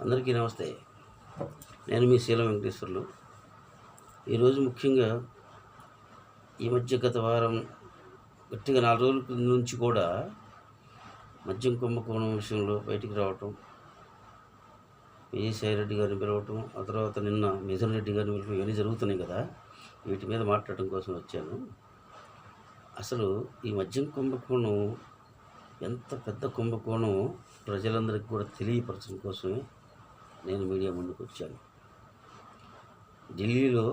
అందరికీ నమస్తే. నేను మీ శీలం వెంకటేశ్వర్లు. ఈరోజు ముఖ్యంగా ఈ మధ్య గత వారం గట్టిగా నాలుగు రోజుల క్రితం నుంచి కూడా మద్యం కుంభకోణం విషయంలో బయటికి రావటం విజయసాయి రెడ్డి గారిని పిలవటం ఆ తర్వాత నిన్న మిథున్ రెడ్డి గారిని పిలవటం ఇవన్నీ జరుగుతున్నాయి కదా. వీటి మీద మాట్లాడటం కోసం వచ్చాను. అసలు ఈ మద్యం కుంభకోణం ఎంత పెద్ద కుంభకోణం ప్రజలందరికీ కూడా తెలియపరచడం కోసమే నేను మీడియా ముందుకు వచ్చాను ఢిల్లీలో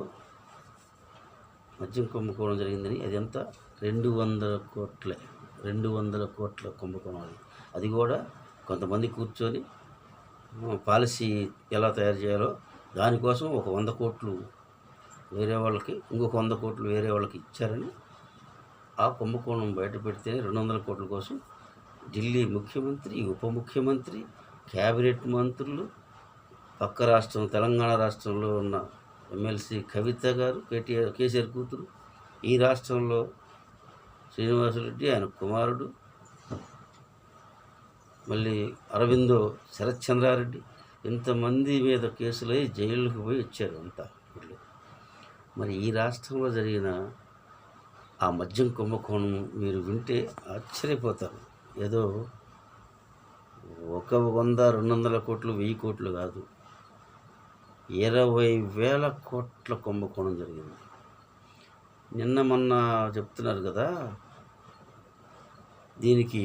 మద్యం కుంభకోణం జరిగిందని అది ఎంత? రెండు వందల కోట్లే రెండు వందల కోట్ల కుంభకోణం అది. అది కూడా కొంతమంది కూర్చొని పాలసీ ఎలా తయారు చేయాలో దానికోసం ఒక వంద కోట్లు వేరే వాళ్ళకి ఇంకొక వంద కోట్లు వేరే వాళ్ళకి ఇచ్చారని ఆ కుంభకోణం బయట పెడితే రెండు వందల కోట్ల కోసం ఢిల్లీ ముఖ్యమంత్రి ఉప ముఖ్యమంత్రి క్యాబినెట్ మంత్రులు పక్క రాష్ట్రం తెలంగాణ రాష్ట్రంలో ఉన్న ఎమ్మెల్సీ కవిత గారు కేటీఆర్ కేసీఆర్ కూతురు ఈ రాష్ట్రంలో శ్రీనివాసరెడ్డి ఆయన కుమారుడు మళ్ళీ అరవిందో శరత్చంద్రారెడ్డి ఇంతమంది మీద కేసులై జైలుకు పోయి వచ్చారు అంతా. వీళ్ళు మరి ఈ రాష్ట్రంలో జరిగిన ఆ మద్యం కుంభకోణం మీరు వింటే ఆశ్చర్యపోతారు. ఏదో ఒక వంద రెండు వందల కోట్లు వెయ్యి కోట్లు కాదు. ఇరవై వేల కోట్ల కుంభకోణం జరిగింది. నిన్న మొన్న చెప్తున్నారు కదా దీనికి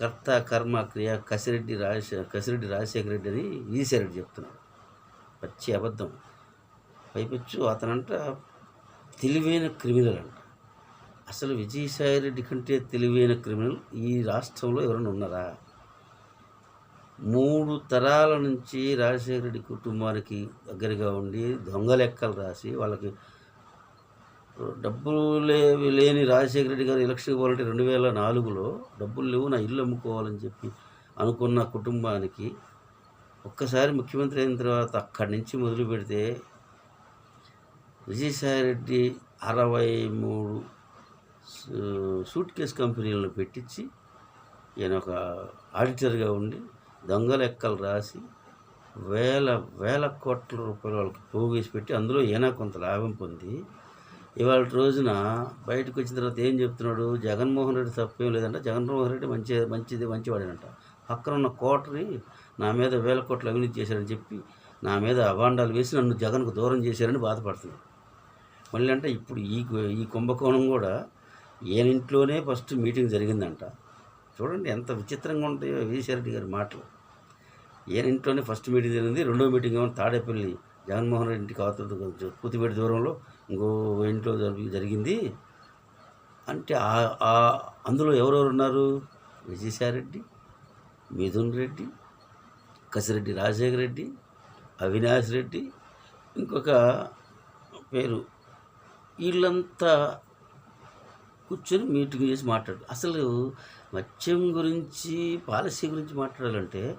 కర్త కర్మ క్రియ కసిరెడ్డి రాజశేఖర కసిరెడ్డి రాజశేఖర రెడ్డి అని ఈశ్వరెడ్డి చెప్తున్నాడు పచ్చి అబద్ధం. పైపెచ్చు అతనంట తెలివైన క్రిమినల్ అంట అసలు విజయసాయి రెడ్డి కంటే తెలివైన క్రిమినల్ ఈ రాష్ట్రంలో ఎవరైనా ఉన్నారా? మూడు తరాల నుంచి రాజశేఖర రెడ్డి కుటుంబానికి దగ్గరగా ఉండి దొంగ లెక్కలు రాసి వాళ్ళకి డబ్బులు లేవి లేని రాజశేఖర రెడ్డి గారు ఎలక్షన్ పోవాలంటే రెండు వేల నాలుగులో డబ్బులు లేవు నా ఇల్లు అమ్ముకోవాలని చెప్పి అనుకున్న కుటుంబానికి ఒక్కసారి ముఖ్యమంత్రి అయిన తర్వాత అక్కడి నుంచి మొదలు పెడితే విజయసాయి రెడ్డి అరవై మూడు సూట్ కేస్ కంపెనీలను పెట్టించి ఈయన ఒక ఆడిటర్గా ఉండి దొంగ లెక్కలు రాసి వేల వేల కోట్ల రూపాయలు వాళ్ళకి పోగేసి పెట్టి అందులో ఏనా కొంత లాభం పొంది. ఇవాళ రోజున బయటకు వచ్చిన తర్వాత ఏం చెప్తున్నాడు? జగన్మోహన్ రెడ్డి తప్పేం లేదంట. జగన్మోహన్ రెడ్డి మంచి మంచిది మంచివాడేనంట. పక్కన ఉన్న కోటని నా మీద వేల కోట్లు అవినీతి చేశారని చెప్పి నా మీద అభాండాలు వేసి నన్ను జగన్కు దూరం చేశారని బాధపడుతున్నాడు. మళ్ళీ అంటే ఇప్పుడు ఈ ఈ కుంభకోణం కూడా ఏనింట్లోనే ఫస్ట్ మీటింగ్ జరిగిందంట. చూడండి ఎంత విచిత్రంగా ఉంటాయో విజయసాయిరెడ్డి గారి మాటలు. ఈయన ఇంట్లోనే ఫస్ట్ మీటింగ్ జరిగింది రెండో మీటింగ్ ఏమో తాడేపల్లి జగన్మోహన్ రెడ్డి ఇంటికి అవతల పూతిపేట దూరంలో ఇంకో ఇంట్లో జరిగింది. అంటే అందులో ఎవరెవరు ఉన్నారు? విజయసాయిరెడ్డి మిథున్ రెడ్డి కసిరెడ్డి రాజశేఖర రెడ్డి అవినాష్ రెడ్డి ఇంకొక పేరు. వీళ్ళంతా కూర్చొని మీటింగ్ చేసి మాట్లాడు అసలు మత్స్యం గురించి పాలసీ గురించి మాట్లాడాలంటే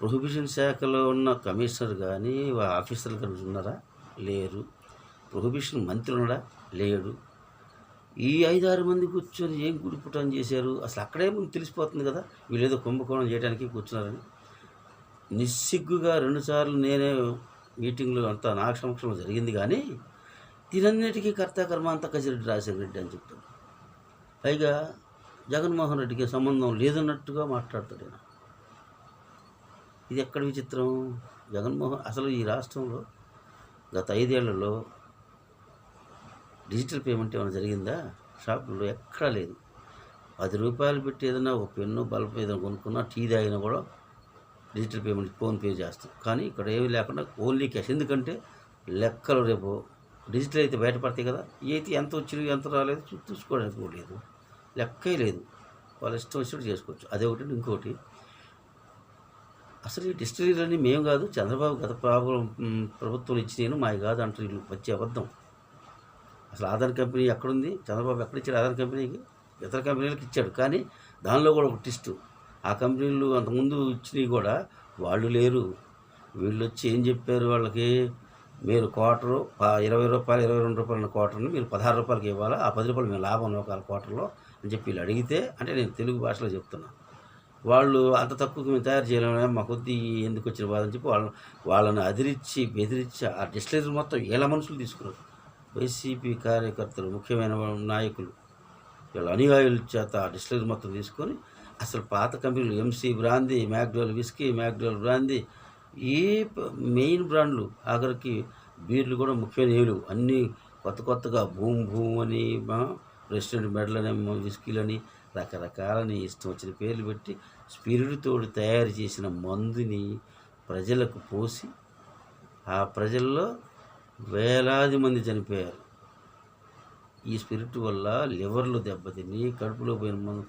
ప్రొహిబిషన్ శాఖలో ఉన్న కమిషనర్ కానీ ఆఫీసర్లు కానీ ఉన్నారా? లేరు. ప్రొహిబిషన్ మంత్రి ఉన్నాడా? లేడు. ఈ ఐదారు మంది కూర్చొని ఏం గుడిపుటం చేశారు? అసలు అక్కడే ముందు తెలిసిపోతుంది కదా. వీళ్ళేదో ఏదో కుంభకోణం చేయడానికి కూర్చున్నారని. నిస్సిగ్గుగా రెండుసార్లు నేనే మీటింగ్లు అంతా నా సమక్షంలో జరిగింది కానీ దీనన్నిటికీ కర్త కర్మ అంతా కసిరెడ్డి రాజశేఖర రెడ్డి అని చెప్తాడు. పైగా జగన్మోహన్ రెడ్డికి సంబంధం లేదన్నట్టుగా మాట్లాడతాడు ఆయన. ఇది ఎక్కడ విచిత్రం? జగన్మోహన్ అసలు ఈ రాష్ట్రంలో గత ఐదేళ్ళలో డిజిటల్ పేమెంట్ ఏమైనా జరిగిందా? షాపుల్లో ఎక్కడా లేదు. పది రూపాయలు పెట్టి ఏదైనా ఒక పెన్ను బల్బ్ ఏదైనా కొనుక్కున్నా టీ తాగినా కూడా డిజిటల్ పేమెంట్ ఫోన్పే చేస్తాం. కానీ ఇక్కడ ఏమీ లేకుండా ఓన్లీ క్యాష్. ఎందుకంటే లెక్కలు రేపు డిజిటల్ అయితే బయటపడతాయి కదా. ఏది ఎంత వచ్చినవి ఎంత రాలేదు చూ- చూసుకోవడానికి కూడా లేదు. లెక్కే లేదు. వాళ్ళ ఇష్టం వచ్చినట్టు చేసుకోవచ్చు. అదే ఒకటి ఇంకోటి అసలు ఈ డిస్టిలరీలన్నీ మేము కాదు చంద్రబాబు గత ప్రాబ్లం ప్రభుత్వం ఇచ్చినాను మావి కాదు అంటారు వీళ్ళు. వచ్చే అబద్ధం. అసలు ఆధార్ కంపెనీ ఎక్కడుంది? చంద్రబాబు ఎక్కడ ఇచ్చాడు ఆధార్ కంపెనీకి? ఇతర కంపెనీలకు ఇచ్చాడు. కానీ దానిలో కూడా ఒక టిస్ట్ ఆ కంపెనీలు అంతకుముందు ఇచ్చినవి కూడా వాళ్ళు లేరు. వీళ్ళు వచ్చి ఏం చెప్పారు వాళ్ళకి? మీరు క్వార్టరు ఇరవై రూపాయలు ఇరవై రెండు రూపాయల క్వార్టర్ని మీరు పదహారు రూపాయలకి ఇవ్వాలా? ఆ పది రూపాయలు మేము లాభం ఒక క్వార్టర్లో అని చెప్పి వీళ్ళు అడిగితే అంటే నేను తెలుగు భాషలో చెప్తున్నా. వాళ్ళు అంత తక్కువకి మేము తయారు చేయలేము మా కొద్ది ఎందుకు వచ్చిన బాధ అని చెప్పి వాళ్ళని వాళ్ళని అదిరించి బెదిరించి ఆ డిస్టిలరీ మొత్తం ఏళ్ళ మనుషులు తీసుకున్నారు. వైసీపీ కార్యకర్తలు ముఖ్యమైన నాయకులు వీళ్ళ అనుయాయుల చేత ఆ డిస్టిలరీ మొత్తం తీసుకొని అసలు పాత కంపెనీలు MC brandy McDowell whisky McDowell brandy ఏ మెయిన్ బ్రాండ్లు ఆఖరికి బీర్లు కూడా ముఖ్యమైన ఏలు అన్నీ కొత్త కొత్తగా భూమ్ భూమ్ అని మా రెస్టారెంట్ మెడలని విస్కీలని రకరకాలని ఇష్టం వచ్చిన పేర్లు పెట్టి స్పిరిట్తో తయారు చేసిన మందుని ప్రజలకు పోసి ఆ ప్రజల్లో వేలాది మంది చనిపోయారు. ఈ స్పిరిట్ వల్ల లివర్లు దెబ్బతిని కడుపులో పోయిన మందు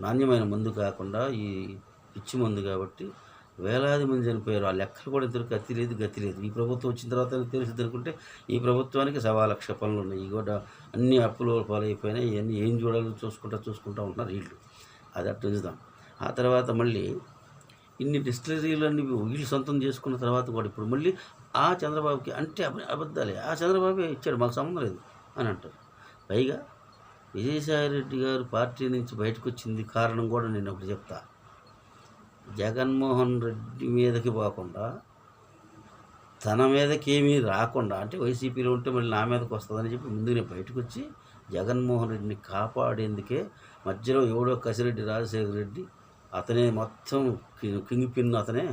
నాణ్యమైన మందు కాకుండా ఈ పిచ్చి మందు కాబట్టి వేలాది మంది చనిపోయారు. ఆ లెక్కలు కూడా ఇద్దరు గతి లేదు గతి లేదు. ఈ ప్రభుత్వం వచ్చిన తర్వాత తెలిసి అనుకుంటే ఈ ప్రభుత్వానికి సవా లక్ష పనులు ఉన్నాయి. ఈ కూడా అన్ని అప్పులు పాలైపోయినాయి. ఇవన్నీ ఏం చూడాలో చూసుకుంటా చూసుకుంటా ఉంటున్నారు వీళ్ళు. అది అట్టు ఉంచుదాం ఆ తర్వాత మళ్ళీ ఇన్ని డిస్టిలరీలన్నీ వీళ్ళు సొంతం చేసుకున్న తర్వాత కూడా ఇప్పుడు మళ్ళీ ఆ చంద్రబాబుకి అంటే అబద్ధాలే. ఆ చంద్రబాబే ఇచ్చాడు మాకు సంబంధం లేదు అని అంటారు. పైగా విజయసాయి రెడ్డి గారు పార్టీ నుంచి బయటకు వచ్చింది కారణం కూడా నేను ఒకటి చెప్తా. జగన్మోహన్ రెడ్డి మీదకి పోకుండా తన మీదకి ఏమీ రాకుండా అంటే వైసీపీలో ఉంటే మళ్ళీ నా మీదకి వస్తుందని చెప్పి ముందుగానే బయటకు వచ్చి జగన్మోహన్ రెడ్డిని కాపాడేందుకే మధ్యలో ఎవడో కసిరెడ్డి రాజశేఖర రెడ్డి అతనే మొత్తం కింగ్ పిన్ అతనే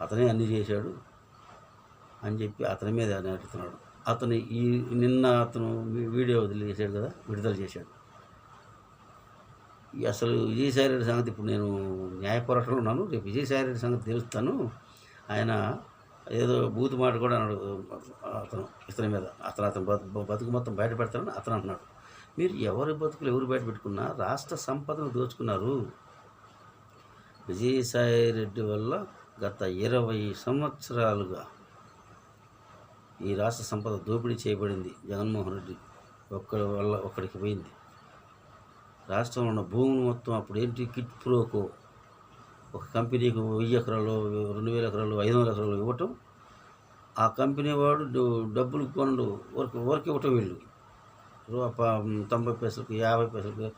అతనే అన్ని చేశాడు అని చెప్పి అతని మీద నెడుతున్నాడు అతను ఈ నిన్న అతను వీడియో వీడియో వదిలేసాడు కదా విడుదల చేశాడు. అసలు విజయసాయి రెడ్డి సంగతి ఇప్పుడు నేను న్యాయ పోరాటంలో ఉన్నాను. రేపు విజయసాయి రెడ్డి సంగతి తెలుస్తాను. ఆయన ఏదో బూతు మాట కూడా అన్నాడు. అతను ఇతని మీద అతను అతను బతుకు మొత్తం బయట పెడతాడని అతను అంటున్నాడు. మీరు ఎవరి బతుకులు ఎవరు బయట పెట్టుకున్నా రాష్ట్ర సంపదను దోచుకున్నారు. విజయసాయి రెడ్డి వల్ల గత ఇరవై సంవత్సరాలుగా ఈ రాష్ట్ర సంపద దోపిడీ చేయబడింది జగన్మోహన్ రెడ్డి. ఒక్కడి వల్ల ఒక్కడికి పోయింది. రాష్ట్రంలో ఉన్న భూములు మొత్తం అప్పుడు ఏంటి? కిట్ ప్రోకో. ఒక కంపెనీకి వెయ్యి ఎకరాలు రెండు వేల ఎకరాలు ఐదు వందల ఎకరాలు ఇవ్వటం. ఆ కంపెనీ వాడు డబ్బులు కొనడు వర్క్ వర్క్ ఇవ్వటం వీళ్ళు. తొంభై పైసలకి యాభై పైసలకి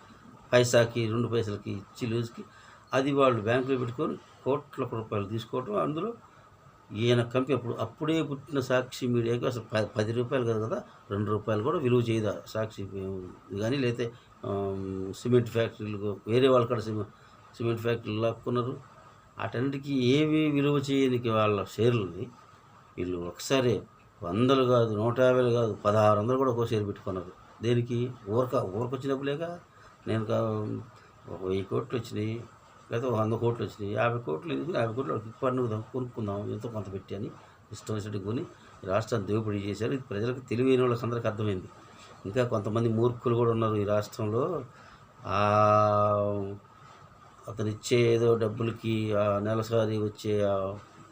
పైసాకి రెండు పైసలకి ఇచ్చి లూజ్కి అది వాళ్ళు బ్యాంకులో పెట్టుకొని కోట్ల రూపాయలు తీసుకోవటం. అందులో ఈయన కంపెనీ అప్పుడు అప్పుడే పుట్టిన సాక్షి మీడియాకి అసలు పది రూపాయలు కదా కదా రెండు రూపాయలు కూడా విలువ చేయదా సాక్షి కానీ లేకపోతే సిమెంట్ ఫ్యాక్టరీలు వేరే వాళ్ళ కాడ సిమె సిమెంట్ ఫ్యాక్టరీలు లాక్కున్నారు. అటన్నిటికీ ఏవి విలువ చేయనికి వాళ్ళ షేర్లని వీళ్ళు ఒకసారి వందలు కాదు నూట యాభైలు కాదు పదహారు వందలు కూడా ఒక షేర్ పెట్టుకున్నారు. దేనికి? ఊరక ఊరకు డబ్బులేక నేను ఒక వెయ్యి కోట్లు వచ్చినాయి లేదా ఒక వంద కోట్లు వచ్చినాయి. యాభై కోట్లు యాభై కోట్లు పండుగదాం కొనుక్కుందాం ఎంతో కొంత పెట్టి అని ఇష్టం వచ్చినట్టు కొని రాష్ట్రాన్ని దోపిడీ చేశారు. ఇది ప్రజలకు తెలివైన వాళ్ళకి అందరికీ అర్థమైంది. ఇంకా కొంతమంది మూర్ఖులు కూడా ఉన్నారు ఈ రాష్ట్రంలో. అతను ఇచ్చే ఏదో డబ్బులకి ఆ నెలసారి వచ్చే ఆ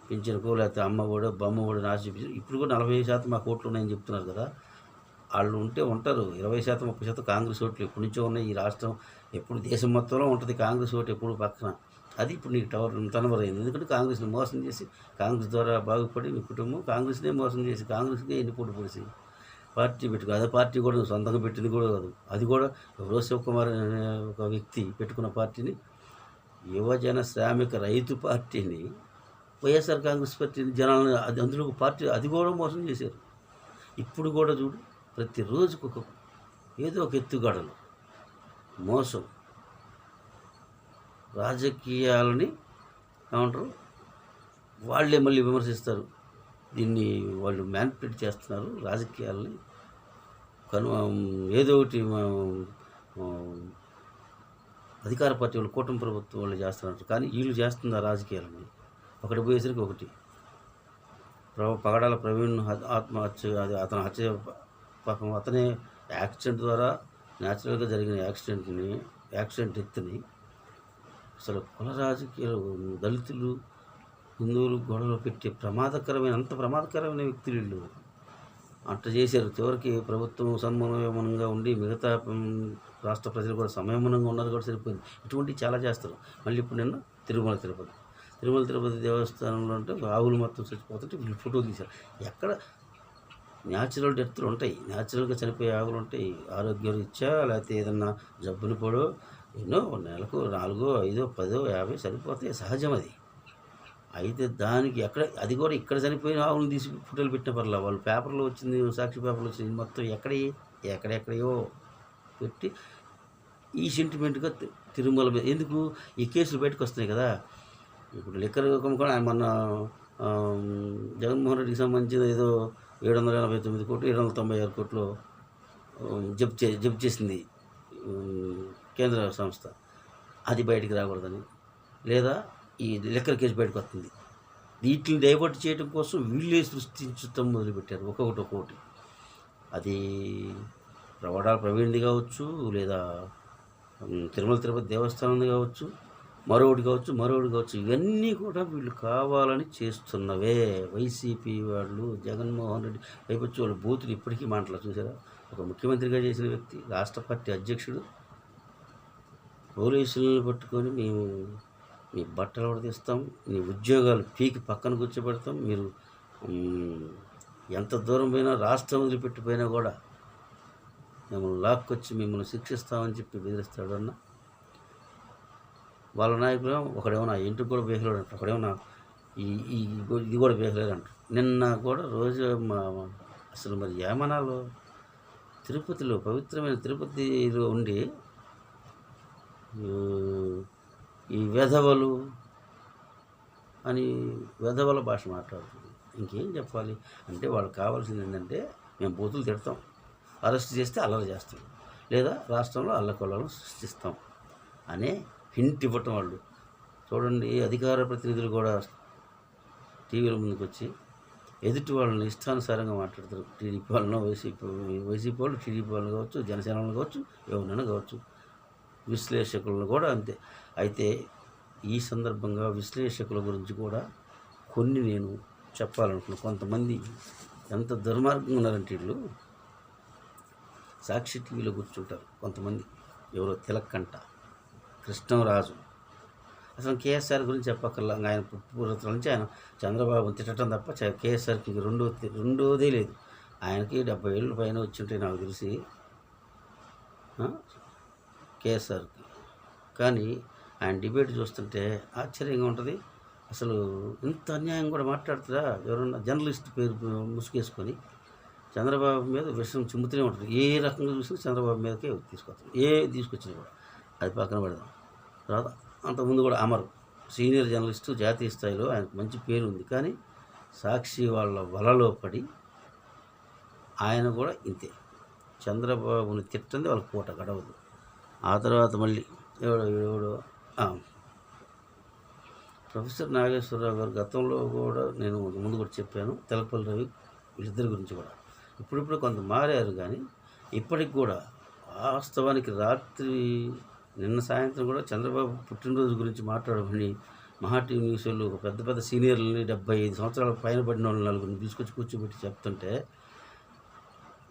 పింఛన్కు లేకపోతే అమ్మ కూడా బొమ్మ కూడా నాశ చూపించారు ఇప్పుడు కూడా నలభై శాతం మా కోట్లు ఉన్నాయని చెప్తున్నారు కదా. వాళ్ళు ఉంటే ఉంటారు. ఇరవై శాతం ముప్పై శాతం కాంగ్రెస్ ఓట్లు ఎప్పటి నుంచో ఉన్నాయి ఈ రాష్ట్రం. ఎప్పుడు దేశం మొత్తంలో ఉంటుంది కాంగ్రెస్ ఓటు ఎప్పుడు పక్కన. అది ఇప్పుడు నీకు టవర్ తనవరైంది. ఎందుకంటే కాంగ్రెస్ని మోసం చేసి కాంగ్రెస్ ద్వారా బాగుపడి మీ కుటుంబం కాంగ్రెస్నే మోసం చేసి కాంగ్రెస్కే ఎన్ని పోటీ పొడిసి పార్టీ పెట్టుకో అదే పార్టీ కూడా సొంతంగా పెట్టింది కూడా కాదు. అది కూడా ఎవరో శివకుమార్ అనే ఒక వ్యక్తి పెట్టుకున్న పార్టీని యువజన శ్రామిక రైతు పార్టీని వైఎస్ఆర్ కాంగ్రెస్ పార్టీని జనాలను అది అందులో పార్టీ అది కూడా మోసం చేశారు. ఇప్పుడు కూడా చూడు ప్రతిరోజుకు ఒక ఏదో ఒక ఎత్తుగడలు మోసం. రాజకీయాలని ఏమంటారు? వాళ్ళే మళ్ళీ విమర్శిస్తారు. దీన్ని వాళ్ళు మ్యానిపులేట్ చేస్తున్నారు రాజకీయాలని. కను ఏదో ఒకటి అధికార పార్టీ వాళ్ళు కూటమి ప్రభుత్వం వాళ్ళు చేస్తున్నారు. కానీ వీళ్ళు చేస్తుంది ఆ రాజకీయాలని ఒకటి పోయేసరికి ఒకటి. పగడాల ప్రవీణ్ ఆత్మహత్య అది అతను హత్య పాపం అతనే యాక్సిడెంట్ ద్వారా న్యాచురల్గా జరిగిన యాక్సిడెంట్ని యాక్సిడెంట్ ఎత్తుని అసలు కుల రాజకీయాలు దళితులు హిందువులు గొడవలు పెట్టే ప్రమాదకరమైన అంత ప్రమాదకరమైన వ్యక్తులు వీళ్ళు. అట్లా చేశారు. చివరికి ప్రభుత్వం సన్మనోయమనంగా ఉండి మిగతా రాష్ట్ర ప్రజలు కూడా సమయమనంగా ఉన్నారు కూడా సరిపోయింది. ఇటువంటి చాలా చేస్తారు. మళ్ళీ ఇప్పుడు నిన్న తిరుమల తిరుపతి. తిరుమల తిరుపతి దేవస్థానంలో అంటే ఆవులు మొత్తం చచ్చిపోతుంటే వీళ్ళు ఫోటో తీశారు. ఎక్కడ? న్యాచురల్ డెత్లు ఉంటాయి. న్యాచురల్గా చనిపోయే ఆవులు ఉంటాయి. ఆరోగ్య రీత్యా లేకపోతే ఏదన్నా జబ్బులు పడో ఎన్నో నెలకు నాలుగో ఐదో పదో యాభై సరిపోతాయి. సహజం అది. అయితే దానికి ఎక్కడ అది కూడా ఇక్కడ చనిపోయిన ఆవులను తీసి ఫోటోలు పెట్టిన పర్లా వాళ్ళు పేపర్లో వచ్చింది సాక్షి పేపర్లో వచ్చింది మొత్తం ఎక్కడ ఎక్కడెక్కడయో పెట్టి ఈ సెంటిమెంట్గా తిరుమల మీద ఎందుకు? ఈ కేసులు బయటకు వస్తున్నాయి కదా. ఇప్పుడు లిక్కర్ కూడా ఆయన జగన్మోహన్ రెడ్డికి సంబంధించిన ఏదో ఏడు వందల ఎనభై తొమ్మిది కోట్లు ఏడు వందల తొంభై ఆరు కోట్లు జబ్ చే జబ్ చేసింది కేంద్ర సంస్థ. అది బయటికి రాకూడదని లేదా ఈ లిక్కర్ కేసు బయటకు వస్తుంది. వీటిని డైవర్ట్ చేయడం కోసం వీళ్ళే సృష్టించడం మొదలుపెట్టారు. ఒక్కొక్కటి ఒక్కొక్కటి. అది ప్రవడాల ప్రవీణ్ది కావచ్చు లేదా తిరుమల తిరుపతి దేవస్థానంది కావచ్చు మరొకటి కావచ్చు మరొకటి కావచ్చు. ఇవన్నీ కూడా వీళ్ళు కావాలని చేస్తున్నవే. వైసీపీ వాళ్ళు జగన్మోహన్ రెడ్డి పైపొచ్చి వాళ్ళు బూతులు ఇప్పటికీ మాటలు చూసారా? ఒక ముఖ్యమంత్రిగా చేసిన వ్యక్తి రాష్ట్ర పార్టీ అధ్యక్షుడు. పోలీసులను పట్టుకొని మేము మీ బట్టలు ఉడదీస్తాం మీ ఉద్యోగాలు పీకి పక్కన కూర్చోబెడతాం. మీరు ఎంత దూరం పోయినా రాష్ట్రం వదిలిపెట్టిపోయినా కూడా మిమ్మల్ని లాక్కొచ్చి మిమ్మల్ని శిక్షిస్తామని చెప్పి బెదిరిస్తాడు అన్న. వాళ్ళ నాయకులు ఒకడేమన్నా ఇంటికి కూడా బేహలేడు అంటారు ఒకడేమన్నా ఈ ఈ ఇది కూడా బేహలేడు అంటారు. నిన్న కూడా రోజు మా అసలు మరి ఏమనాలో తిరుపతిలో పవిత్రమైన తిరుపతిలో ఉండి ఈ- వెధవలు అని వెధవల భాష మాట్లాడుతుంది. ఇంకేం చెప్పాలి? అంటే వాళ్ళకి కావాల్సింది ఏంటంటే మేము బూతులు తిడతాం. అరెస్ట్ చేస్తే అల్లరి చేస్తాం. లేదా రాష్ట్రంలో అల్లకొల్లను సృష్టిస్తాం అనే హింట్ ఇవ్వటం వాళ్ళు. చూడండి అధికార ప్రతినిధులు కూడా టీవీల ముందుకు వచ్చి ఎదుటి వాళ్ళని ఇష్టానుసారంగా మాట్లాడతారు టీడీపీ వాళ్ళను వైసీపీ వైసీపీ వాళ్ళు టీడీపీ వాళ్ళు కావచ్చు జనసేన వాళ్ళు కావచ్చు ఎవరినైనా కావచ్చు. విశ్లేషకులను కూడా అంతే. అయితే ఈ సందర్భంగా విశ్లేషకుల గురించి కూడా కొన్ని నేను చెప్పాలనుకున్నాను కొంతమంది ఎంత దుర్మార్గంగా ఉన్నారంటే వీళ్ళు సాక్షి టీవీలో కూర్చుంటారు. కొంతమంది ఎవరో తిలక్కంట కృష్ణరాజు. అసలు కేఎస్ఆర్ గురించి చెప్పక్కర్లా. ఆయన పూర్వతల నుంచి ఆయన చంద్రబాబు తిట్టడం తప్ప చ- కేఎస్ఆర్కి రెండో రెండోదే లేదు. ఆయనకి డెబ్బై ఏళ్ళు పైన వచ్చింటాయి నాకు తెలిసి కేసీఆర్కి కేఎస్ఆర్కి కానీ ఆయన డిబేట్ చూస్తుంటే ఆశ్చర్యంగా ఉంటుంది. అసలు ఇంత అన్యాయం కూడా మాట్లాడుతుందా? ఎవరన్నా జర్నలిస్ట్ పేరు ముసుగేసుకొని చంద్రబాబు మీద విషయం చిమ్ముతూనే ఉంటుంది. ఏ రకంగా చూసినా చంద్రబాబు మీదకే తీసుకొస్తాం ఏ తీసుకొచ్చినా కూడా. అది పక్కన పెడదాం. తర్వాత అంతకుముందు కూడా అమరు సీనియర్ జర్నలిస్టు జాతీయ స్థాయిలో ఆయనకు మంచి పేరు ఉంది. కానీ సాక్షి వాళ్ళ వలలో పడి ఆయన కూడా ఇంతే. చంద్రబాబుని తిట్టంది వాళ్ళ పూట గడవదు. ఆ తర్వాత మళ్ళీ ఎవడో ఎవడో ప్రొఫెసర్ నాగేశ్వరరావు గారు గతంలో కూడా నేను ముందు కూడా చెప్పాను తెలపల్లి రవి వీళ్ళిద్దరి గురించి కూడా. ఇప్పుడిప్పుడు కొంత మారారు కానీ ఇప్పటికి కూడా వాస్తవానికి రాత్రి నిన్న సాయంత్రం కూడా చంద్రబాబు పుట్టినరోజు గురించి మాట్లాడమని మహా టీవీ న్యూస్ వాళ్ళు ఒక పెద్ద పెద్ద సీనియర్లని డెబ్బై ఐదు సంవత్సరాల పైన పడిన వాళ్ళు నలుగురిని తీసుకొచ్చి కూర్చోబెట్టి చెప్తుంటే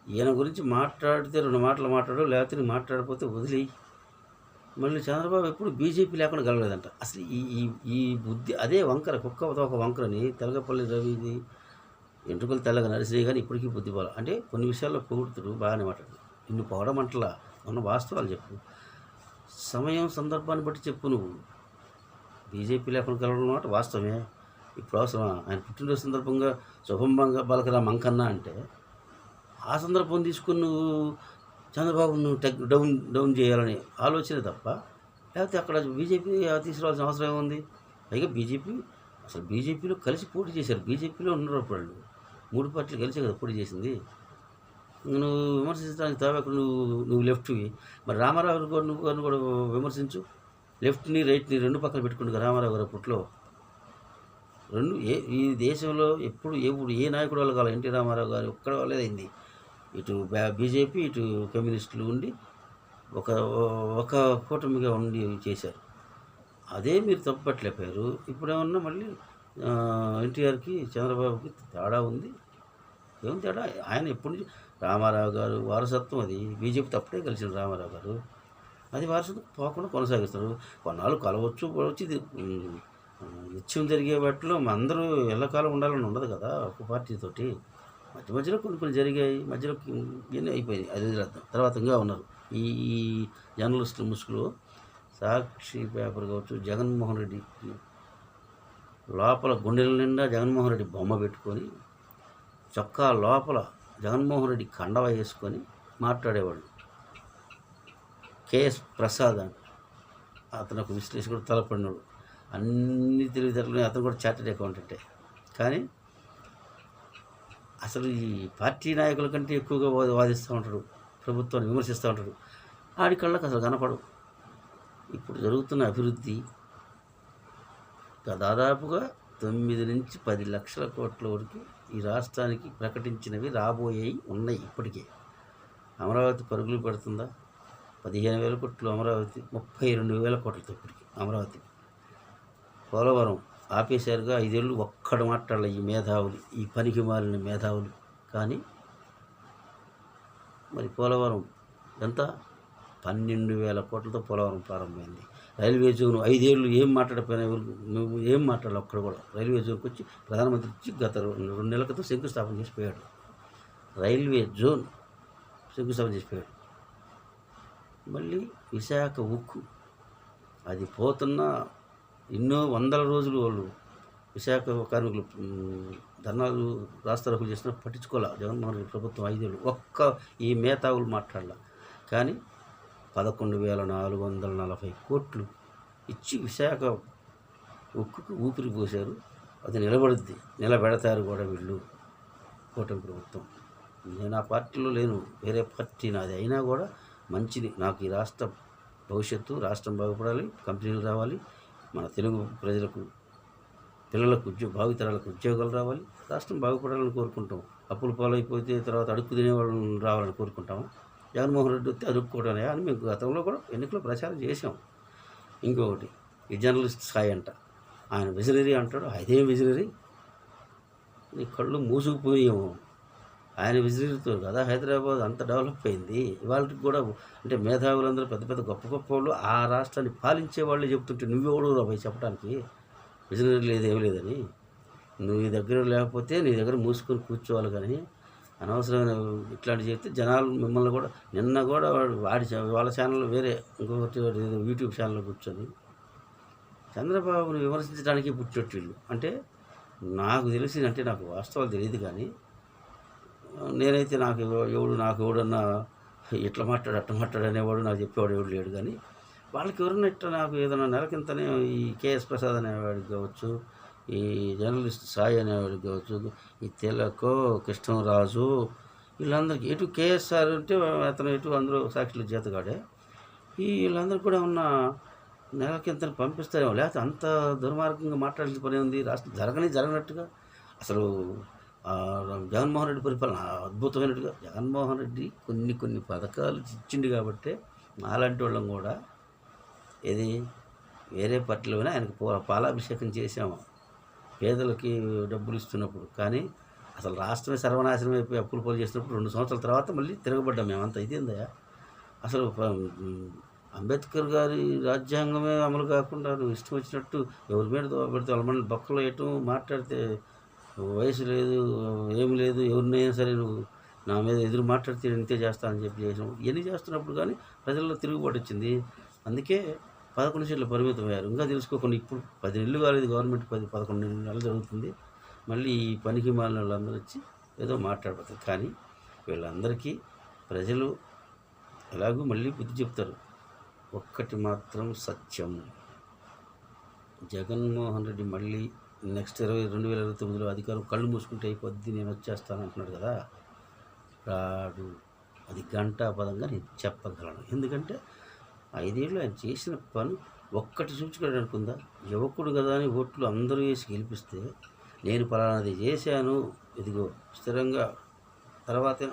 ఈయన గురించి మాట్లాడితే రెండు మాటలు మాట్లాడు లేకపోతే మాట్లాడిపోతే వదిలేయి. మళ్ళీ చంద్రబాబు ఎప్పుడు బీజేపీ లేకుండా గెలవలేదంట. అసలు ఈ ఈ ఈ బుద్ధి అదే వంకర కుక్క ఒక వంకరని తెలగపల్లి రవిది ఎంట్రుకలు తెల్లగా నరిసినాయి కానీ ఇప్పటికీ బుద్ధి పోవాలి అంటే కొన్ని విషయాల్లో పొగుడుతుడు బాగానే మాట్లాడు నిన్ను పొగడమంటలా ఉన్న వాస్తవాలు చెప్పు. సమయం సందర్భాన్ని బట్టి చెప్పు నువ్వు. బీజేపీ లేకుండా గెలవడం మాట వాస్తవమే. ఇప్పుడు అవసరమా? ఆయన పుట్టినరోజు సందర్భంగా శుభంగా బలకరా మంకన్నా అంటే ఆ సందర్భం తీసుకుని నువ్వు చంద్రబాబు నువ్వు టెక్ డౌన్ డౌన్ చేయాలని ఆలోచన తప్ప లేకపోతే అక్కడ బీజేపీ తీసుకురావాల్సిన అవసరం ఏముంది? పైగా బీజేపీ అసలు బీజేపీలో కలిసి పోటీ చేశారు. బీజేపీలో ఉన్నారు అప్పుడు వాళ్ళు. మూడు పార్టీలు కలిసే కదా పోటీ చేసింది. నువ్వు విమర్శించడానికి తావెక్కడ నువ్వు నువ్వు లెఫ్ట్వి మరి రామారావు గారు నువ్వు గారిని కూడా విమర్శించు. లెఫ్ట్ని రైట్ని రెండు పక్కన పెట్టుకుంటు రామారావు గారు అప్పట్లో. రెండు ఏ ఈ దేశంలో ఎప్పుడు ఎప్పుడు ఏ నాయకుడు వాళ్ళు కావాలి ఎన్టీ రామారావు గారు ఒక్కడ వాళ్ళేదైంది ఇటు బీజేపీ ఇటు కమ్యూనిస్టులు ఉండి ఒక ఒక కూటమిగా ఉండి చేశారు. అదే మీరు తప్పట్లేపోయారు ఇప్పుడేమన్నా మళ్ళీ ఎన్టీఆర్కి చంద్రబాబుకి తేడా ఉంది? ఏం తేడా? ఆయన ఎప్పటి నుంచి రామారావు గారు వారసత్వం అది. బీజేపీ తప్పుడే కలిసిన రామారావు గారు. అది వారసత్వం పోకుండా కొనసాగిస్తారు. కొన్నాళ్ళు కలవచ్చు వచ్చి ఇది నిత్యం జరిగే వాటిలో అందరూ ఎల్లకాలం ఉండాలని ఉండదు కదా ఒక పార్టీతోటి మధ్య మధ్యలో కొన్ని కొన్ని జరిగాయి. మధ్యలో ఇవన్నీ అయిపోయాయి అది వదిలేద్దాం. తర్వాత ఇంకా ఉన్నారు. ఈ ఈ జర్నలిస్టుల ముసుగులో సాక్షి పేపర్ కావచ్చు జగన్మోహన్ రెడ్డికి లోపల గుండెల నిండా జగన్మోహన్ రెడ్డి బొమ్మ పెట్టుకొని చొక్కా లోపల జగన్మోహన్ రెడ్డి కండవ వేసుకొని మాట్లాడేవాళ్ళు. కేఎస్ ప్రసాద్ అని. అతను ఒక విశ్లేషకుడు తలపడినాడు. అన్ని తెలివితేటలు అతను కూడా చార్టెడ్ అకౌంటెంటే. కానీ అసలు ఈ పార్టీ నాయకుల కంటే ఎక్కువగా వాదిస్తూ ఉంటాడు ప్రభుత్వాన్ని విమర్శిస్తూ ఉంటాడు. ఆడి కళ్ళకు అసలు కనపడవు. ఇప్పుడు జరుగుతున్న అభివృద్ధి దాదాపుగా తొమ్మిది నుంచి పది లక్షల కోట్ల వరకు ఈ రాష్ట్రానికి ప్రకటించినవి రాబోయేవి ఉన్నాయి ఇప్పటికే. అమరావతి పరుగులు పెడుతుందా? పదిహేను వేల కోట్లు అమరావతి ముప్పై రెండు వేల కోట్లతో ఇప్పటికి అమరావతి. పోలవరం ఆపేశారుగా ఐదేళ్ళు ఒక్కడ మాట్లాడాలి ఈ మేధావులు ఈ పనికి మాలిన మేధావులు. కానీ మరి పోలవరం ఎంత? పన్నెండు వేల కోట్లతో పోలవరం ప్రారంభమైంది. రైల్వే జోన్ ఐదేళ్ళు ఏం మాట్లాడపోయినా ఎవరు- ఏం మాట్లాడాలి ఒక్కడ కూడా. రైల్వే జోన్కి వచ్చి ప్రధానమంత్రి వచ్చి గత రెండు నెలల క్రితం శంకుస్థాపన చేసిపోయాడు. రైల్వే జోన్ శంకుస్థాపన చేసిపోయాడు. మళ్ళీ విశాఖ ఉక్కు అది పోతున్న ఎన్నో వందల రోజులు వాళ్ళు విశాఖ కార్మికులు ధర్నాలు రాస్తారోకులు చేసినా పట్టించుకోలే. జగన్మోహన్ రెడ్డి ప్రభుత్వం ఐదేళ్ళు. ఒక్క ఈ మేతావులు మాట్లాడాల. కానీ పదకొండు వేల నాలుగు వందల నలభై కోట్లు ఇచ్చి విశాఖ ఉక్కుకు ఊపిరి పోశారు. అది నిలబడుద్ది. నిలబెడతారు కూడా వీళ్ళు కూటమి ప్రభుత్వం. నేను ఆ పార్టీలో లేను. వేరే పార్టీ నాది అయినా కూడా మంచిది. నాకు ఈ రాష్ట్ర భవిష్యత్తు రాష్ట్రం బాగుపడాలి కంపెనీలు రావాలి. మన తెలుగు ప్రజలకు పిల్లలకు ఉద్యోగ భావితరాలకు ఉద్యోగాలు రావాలి. రాష్ట్రం బాగుపడాలని కోరుకుంటాం. అప్పులు పాలైపోతే తర్వాత అడుక్కు తినేవాళ్ళని రావాలని కోరుకుంటాము జగన్మోహన్ రెడ్డి వస్తే అడుక్కోవడమే అని మేము గతంలో కూడా ఎన్నికల్లో ప్రచారం చేసాం ఇంకొకటి ఈ జర్నలిస్ట్ స్థాయి అంట. ఆయన విజనరీ అంటాడు. అదేం విజనరీ నీ కళ్ళు మూసుకుపోయేమో. ఆయన విజనరీతో కదా హైదరాబాద్ అంత డెవలప్ అయింది. ఇవాళకి కూడా అంటే మేధావులందరూ పెద్ద పెద్ద గొప్ప గొప్ప వాళ్ళు ఆ రాష్ట్రాన్ని పాలించే వాళ్ళే చెప్తుంటే నువ్వెవడు రాబోయ్ చెప్పడానికి? విజయనగరం లేదు ఏం లేదని. నువ్వు దగ్గర లేకపోతే నీ దగ్గర మూసుకొని కూర్చోవాలి కానీ అనవసరమైన ఇట్లాంటి చెప్తే జనాలు మిమ్మల్ని కూడా నిన్న కూడా వాడి వాళ్ళ ఛానల్ వేరే ఇంకొకటి యూట్యూబ్ ఛానల్లో కూర్చొని చంద్రబాబును విమర్శించడానికి పుట్టినట్టు వీళ్ళు. అంటే నాకు తెలిసి అంటే నాకు వాస్తవాలు తెలియదు కానీ నేనైతే నాకు ఎవడు నాకు ఎవడన్నా ఇట్లా మాట్లాడు అట్లా మాట్లాడు అనేవాడు నాకు చెప్పేవాడు ఎవడు లేడు. కానీ వాళ్ళకి ఎవరన్నా ఇట్లా నాకు ఏదైనా నెలకింతనే ఈ కేఎస్ ప్రసాద్ అనేవాడికి కావచ్చు ఈ జర్నలిస్ట్ సాయి అనేవాడికి కావచ్చు ఈ తెలకో కృష్ణరాజు వీళ్ళందరికీ ఎటు కేఎస్ఆర్ అంటే అతను ఎటు అందరూ సాక్షులు జీతగాడే ఈ వీళ్ళందరూ కూడా ఉన్న నెలకింత పంపిస్తారేమో. లేకపోతే అంత దుర్మార్గంగా మాట్లాడాల్సిన పని ఉంది రాష్ట్రం జరగని జరగనట్టుగా. అసలు జగన్మోహన్ రెడ్డి పరిపాలన అద్భుతమైనట్టుగా జగన్మోహన్ రెడ్డి కొన్ని కొన్ని పథకాలు ఇచ్చిండు కాబట్టి అలాంటి వాళ్ళం కూడా ఇది వేరే పార్టీలోనే ఆయనకు పూల పాలాభిషేకం చేసాము పేదలకి డబ్బులు ఇస్తున్నప్పుడు. కానీ అసలు రాష్ట్రమే సర్వనాశనం అయిపోయి అప్పులు పోలు చేసినప్పుడు రెండు సంవత్సరాల తర్వాత మళ్ళీ తిరగబడ్డాం మేమంతా ఇదేందయ్యా అసలు అంబేద్కర్ గారి రాజ్యాంగమే అమలు కాకుండా నువ్వు ఇష్టం వచ్చినట్టు ఎవరి మీద పెడితే వాళ్ళ మన బొక్కలు వేయటం మాట్లాడితే వయసు లేదు ఏమి లేదు ఎవరినైనా సరే నువ్వు నా మీద ఎదురు మాట్లాడితే ఇంతే చేస్తానని చెప్పి చేసాం. ఇవన్నీ చేస్తున్నప్పుడు కానీ ప్రజల్లో తిరుగుబాటు వచ్చింది. అందుకే పదకొండు సీట్లు పరిమితం అయ్యారు. ఇంకా తెలుసుకోకుండా ఇప్పుడు పది నెలలు కాలేదు గవర్నమెంట్ పది పదకొండు నెలలు జరుగుతుంది. మళ్ళీ ఈ పనికి మాలిన వాళ్ళందరూ వచ్చి ఏదో మాట్లాడబోతారు. కానీ వీళ్ళందరికీ ప్రజలు ఎలాగో మళ్ళీ బుద్ధి చెప్తారు. ఒక్కటి మాత్రం సత్యం. జగన్మోహన్ రెడ్డి మళ్ళీ నెక్స్ట్ ఇరవై రెండు వేల ఇరవై తొమ్మిదిలో అధికారం కళ్ళు మూసుకుంటే అయిపోద్ది నేను వచ్చేస్తాను అంటున్నాడు కదా. రాడు అది గంటా పదంగా నేను చెప్పగలను. ఎందుకంటే ఐదేళ్ళు ఆయన చేసిన పని ఒక్కటి సూచుకోవడానికి అనుకుందా? యువకుడు కదా అని ఓట్లు అందరూ వేసి గెలిపిస్తే నేను పలానాది చేశాను ఇదిగో స్థిరంగా. తర్వాత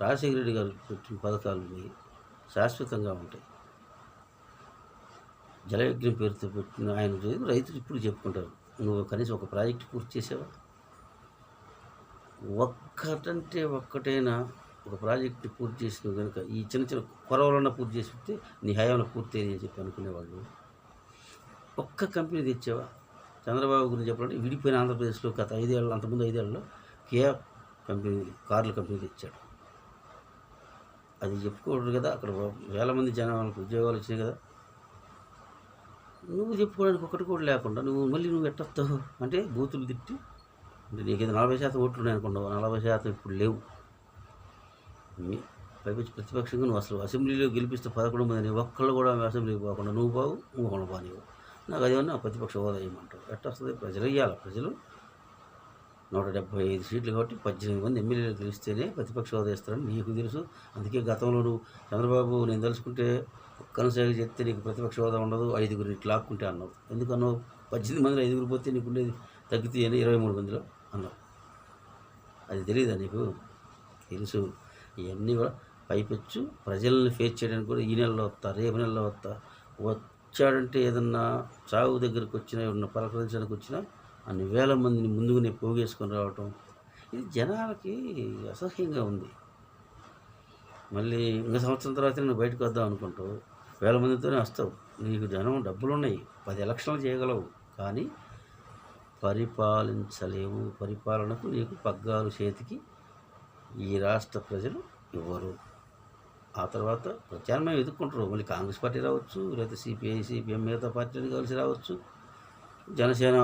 రాజశేఖర రెడ్డి గారు పెట్టిన పథకాలు శాశ్వతంగా ఉంటాయి. జలయజ్ఞం పేరుతో పెట్టిన ఆయన రైతులు ఇప్పుడు చెప్పుకుంటారు. నువ్వు కనీసం ఒక ప్రాజెక్ట్ పూర్తి చేసావా? ఒక్కటంటే ఒక్కటైనా ఒక ప్రాజెక్ట్ పూర్తి చేసిన కనుక ఈ చిన్న చిన్న కొరవలన్న పూర్తి చేసి పెడితే నీ హయాంలో పూర్తి అని చెప్పి అనుకునేవాళ్ళు. ఒక్క కంపెనీ తెచ్చావా? చంద్రబాబు గురించి చెప్పాలంటే విడిపోయిన ఆంధ్రప్రదేశ్లో గత ఐదేళ్ళు అంతకుముందు ఐదేళ్ళలో కియా కంపెనీ కార్ల కంపెనీ తెచ్చాడు. అది చెప్పుకోడు కదా అక్కడ వేల మంది జనాలకు ఉద్యోగాలు వచ్చినాయి కదా. నువ్వు చెప్పుకోవడానికి ఒకటి కూడా లేకుండా నువ్వు మళ్ళీ నువ్వు ఎట్టొస్తావు అంటే బూతులు తిట్టి అంటే నీకు ఇది నలభై శాతం ఓట్లు ఉన్నాయి అనుకున్నావు నలభై శాతం ఇప్పుడు లేవు. మీ పైపించి ప్రతిపక్షంగా నువ్వు అసలు అసెంబ్లీలో గెలిపిస్తే పదకొండు మంది నీ ఒక్కళ్ళు కూడా అసెంబ్లీకి పోకుండా నువ్వు బావు నువ్వు కొన బానివ్వు నాకు అదేమన్నా ప్రతిపక్ష హోదా ఏమంటావు ఎట్ట వస్తుంది? ప్రజలు ఇవ్వాలి ప్రజలు నూట డెబ్బై ఐదు సీట్లు కాబట్టి పద్దెనిమిది మంది ఎమ్మెల్యేలు గెలిస్తేనే ప్రతిపక్ష హోదా ఇస్తారని నీకు తెలుసు. అందుకే గతంలో నువ్వు చంద్రబాబు నేను తెలుసుకుంటే కొనసాగి చెప్తే నీకు ప్రతిపక్ష హోదా ఉండదు ఐదుగురు ఇట్లా లాక్కుంటే అన్నావు. ఎందుకు అన్నావు పద్దెనిమిది మందిలో ఐదుగురు పోతే నీకు ఉండేది తగ్గితే అని ఇరవై మూడు మందిలో అన్నావు. అది తెలియదా నీకు? తెలుసు. ఇవన్నీ కూడా పైపెచ్చు. ప్రజల్ని ఫేస్ చేయడానికి కూడా ఈ నెలలో వస్తా రేపు నెలలో వస్తా. వచ్చాడంటే ఏదన్నా చావు దగ్గరకు వచ్చినా ఏమన్నా పలకరించడానికి వచ్చినా అన్ని వేల మందిని ముందుగానే పోగేసుకొని రావటం. ఇది జనాలకి అసహ్యంగా ఉంది. మళ్ళీ ఇంకా సంవత్సరం తర్వాత నేను బయటకు వద్దాం అనుకుంటావు. వేల మందితోనే వస్తావు. నీకు జనం డబ్బులు ఉన్నాయి పది ఎలక్షన్లు చేయగలవు. కానీ పరిపాలించలేవు. పరిపాలనకు నీకు పగ్గాలు చేతికి ఈ రాష్ట్ర ప్రజలు ఇవ్వరు. ఆ తర్వాత ప్రత్యామ్నాయం ఎదుర్కొంటారు. మళ్ళీ కాంగ్రెస్ పార్టీ రావచ్చు లేకపోతే సిపిఐ సిపిఎం మిగతా పార్టీలు కలిసి రావచ్చు. జనసేన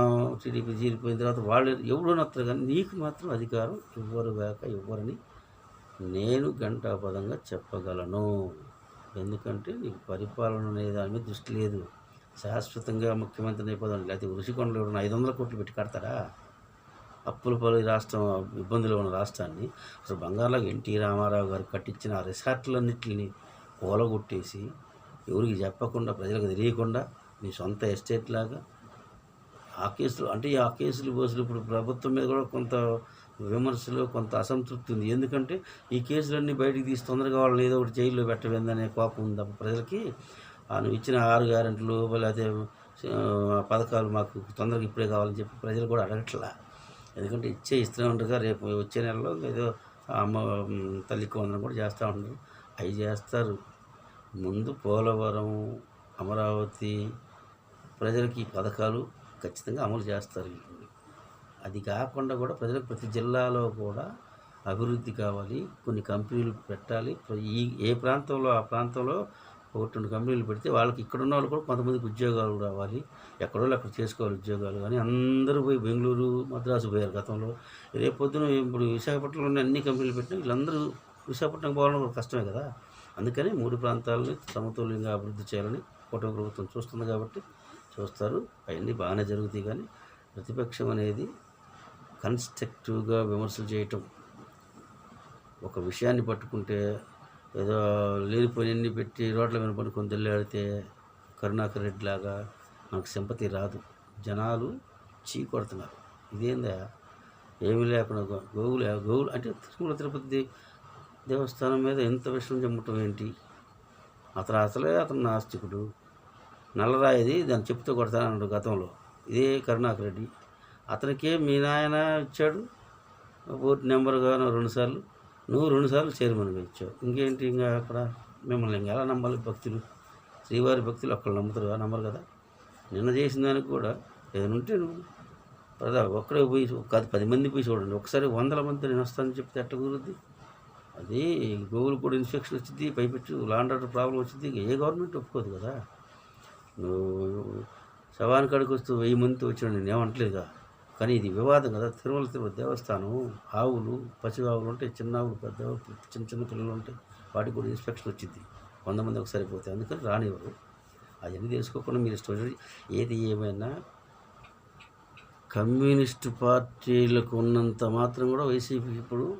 టీడీపీ జీరిపోయిన తర్వాత వాళ్ళు ఎవడో నత్తరు. కానీ నీకు మాత్రం అధికారం ఇవ్వరు గాక ఇవ్వరని నేను గంటాపదంగా చెప్పగలను. ఎందుకంటే నీకు పరిపాలన అనే దాని మీద దృష్టి లేదు. శాశ్వతంగా ముఖ్యమంత్రి అయిపోదాం. లేకపోతే ఋషికొండలు ఎవరైనా ఐదు వందల కోట్లు పెట్టి కడతారా? అప్పుల పలు రాష్ట్రం ఇబ్బందులు ఉన్న రాష్ట్రాన్ని. అసలు బంగారులో ఎన్టీ రామారావు గారు కట్టించిన ఆ రిసార్ట్లన్నింటిని కూలగొట్టేసి ఎవరికి చెప్పకుండా ప్రజలకు తెలియకుండా మీ సొంత ఎస్టేట్ లాగా ఆ కేసులు అంటే ఆ కేసులు బోసులు ఇప్పుడు ప్రభుత్వం మీద కూడా కొంత విమర్శలు కొంత అసంతృప్తి ఉంది. ఎందుకంటే ఈ కేసులన్నీ బయటికి తీసి తొందరగా వాళ్ళని ఏదో ఒకటి జైల్లో పెట్టవేందనే కోపం ఉంది. తప్ప ప్రజలకి ఆయన నువ్వు ఇచ్చిన ఆరు గ్యారెంట్లు లేకపోతే పథకాలు మాకు తొందరగా ఇప్పుడే కావాలని చెప్పి ప్రజలు కూడా అడగట్లా. ఎందుకంటే ఇచ్చే ఇస్తూనే ఉండగా రేపు వచ్చే నెలలో ఏదో అమ్మ తల్లి తల్లికి వందనం కూడా చేస్తూ ఉంటారు అవి చేస్తారు. ముందు పోలవరం అమరావతి ప్రజలకి ఈ పథకాలు ఖచ్చితంగా అమలు చేస్తారు అది కాకుండా కూడా ప్రజలకు ప్రతి జిల్లాలో కూడా అభివృద్ధి కావాలి. కొన్ని కంపెనీలు పెట్టాలి. ఈ ఏ ప్రాంతంలో ఆ ప్రాంతంలో ఒకటి రెండు కంపెనీలు పెడితే వాళ్ళకి ఇక్కడ ఉన్న వాళ్ళు కూడా కొంతమందికి ఉద్యోగాలు రావాలి. ఎక్కడో అక్కడ చేసుకోవాలి ఉద్యోగాలు. కానీ అందరూ పోయి బెంగళూరు మద్రాసు పోయారు గతంలో. రేపు పొద్దున ఇప్పుడు ఉన్న అన్ని కంపెనీలు పెట్టినా వీళ్ళందరూ విశాఖపట్నం పోవడం కూడా కష్టమే కదా. అందుకని మూడు ప్రాంతాలని సమతుల్యంగా అభివృద్ధి చేయాలని కూటమి ప్రభుత్వం చూస్తుంది కాబట్టి చూస్తారు. అవన్నీ బాగానే జరుగుతాయి కానీ ప్రతిపక్షం అనేది కన్స్ట్రక్టివ్గా విమర్శలు చేయటం. ఒక విషయాన్ని పట్టుకుంటే ఏదో లేనిపోయినన్ని పెట్టి రోడ్ల మీద పడుకొని తెల్లాడితే కరుణాకర్ రెడ్డి లాగా నాకు సింపతి రాదు. జనాలు చీ కొడుతున్నారు. ఇదేందా? ఏమీ లేకుండా గోగులు గోవులు అంటే తిరుమల తిరుపతి దేవస్థానం మీద ఎంత విషయం చెమ్మటం ఏంటి? అతను అసలే అతను నాస్తికుడు. నల్లరాయిది దాన్ని చెప్తూ కొడతానన్నాడు గతంలో. ఇదే కరుణాకర్ రెడ్డి. అతనికే మీ నాయన ఇచ్చాడు. బోర్డు నెంబర్గాను రెండుసార్లు నువ్వు రెండుసార్లు చైర్మన్గా ఇచ్చావు. ఇంకేంటి ఇంకా అక్కడ మిమ్మల్ని ఇంకా ఎలా నమ్మాలి భక్తులు? శ్రీవారి భక్తులు ఒక్కళ్ళు నమ్ముతారు. నమ్మరు కదా? నిన్న చేసిన దానికి కూడా ఏదైనా ఉంటే నువ్వు. ప్రదా ఒక్కడే పోయి కాదు పది మంది పోయి చూడండి. ఒకసారి వందల మంది నేను వస్తానని చెప్తే ఎట్ట కుదురుద్ది? అది గోగులు కూడా ఇన్ఫెక్షన్ వచ్చింది పైపెచ్చు లాండ్ ఆర్డర్ ప్రాబ్లం వచ్చింది ఏ గవర్నమెంట్ ఒప్పుకోదు కదా? నువ్వు శవానికి అడుగు వస్తూ వెయ్యి మందితో వచ్చాడు నేను ఏమంటలేదుగా కానీ ఇది వివాదం కదా. తిరుమల తిరుపతి దేవస్థానం ఆవులు పసి ఆవులు ఉంటాయి చిన్న ఆవులు పెద్ద చిన్న చిన్న పిల్లలు ఉంటాయి. వాటికి కూడా ఇన్స్పెక్షన్ వచ్చింది. వంద మంది ఒకసారి పోతే అందుకని రానివ్వరు. అవన్నీ తెలుసుకోకుండా మీరు స్టోరీ ఏది ఏమైనా కమ్యూనిస్టు పార్టీలకు ఉన్నంత మాత్రం కూడా వైసీపీకి ఇప్పుడు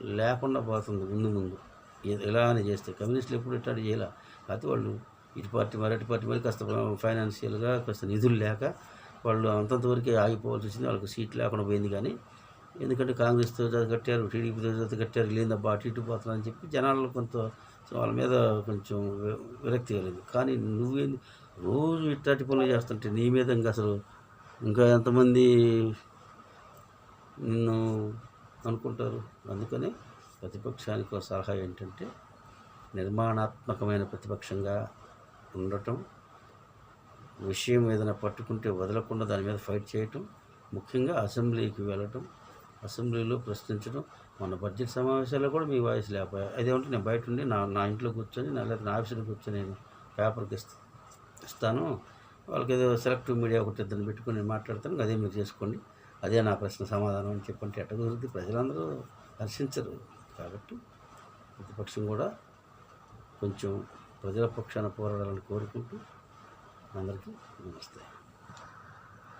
లేకుండా పోతుంది ముందు ముందు. ఇలా ఎలా అని చేస్తే కమ్యూనిస్టులు ఎప్పుడు ఇట్లా చేయాల. కాకపోతే వాళ్ళు ఇటు పార్టీ మరి పార్టీ మరి కాస్త ఫైనాన్షియల్గా కాస్త నిధులు లేక వాళ్ళు అంతంతవరకే ఆగిపోవాల్సి వచ్చింది వాళ్ళకి సీట్ లేకుండా పోయింది కానీ. ఎందుకంటే కాంగ్రెస్తో జత కట్టారు టీడీపీతో జత కట్టారు లేదబ్బా అటు ఇటు పోతున్నారని చెప్పి జనాలు కొంత సో వాళ్ళ మీద కొంచెం విరక్తి కలిగింది. కానీ నువ్వే రోజు ఇట్లాంటి పనులు చేస్తుంటే నీ మీద ఇంకా అసలు ఇంకా ఎంతమంది నిన్ను అనుకుంటారు? అందుకనే ప్రతిపక్షానికి ఒక సలహా ఏంటంటే నిర్మాణాత్మకమైన ప్రతిపక్షంగా ఉండటం విషయం ఏదైనా పట్టుకుంటే వదలకుండా దాని మీద ఫైట్ చేయటం ముఖ్యంగా అసెంబ్లీకి వెళ్ళటం అసెంబ్లీలో ప్రశ్నించడం మన బడ్జెట్ సమావేశాల్లో కూడా మీ వాయిస్ లేకపోయా? అదేమంటే నేను బయట ఉండి నా నా ఇంట్లో కూర్చొని నా లేదా నా ఆఫీసులో కూర్చొని నేను పేపర్కి ఇస్తాను. వాళ్ళకి ఏదో సెలెక్టివ్ మీడియా ఒకటి ఇద్దరిని పెట్టుకుని నేను మాట్లాడతాను అదే మీరు చేసుకోండి అదే నా ప్రశ్న సమాధానం అని చెప్పంటే ఎట్ట కుదిరితే ప్రజలందరూ హర్షించరు. కాబట్టి ప్రతిపక్షం కూడా కొంచెం ప్రజల పక్షాన పోరాడాలని కోరుకుంటూ అందరికీ నమస్తే.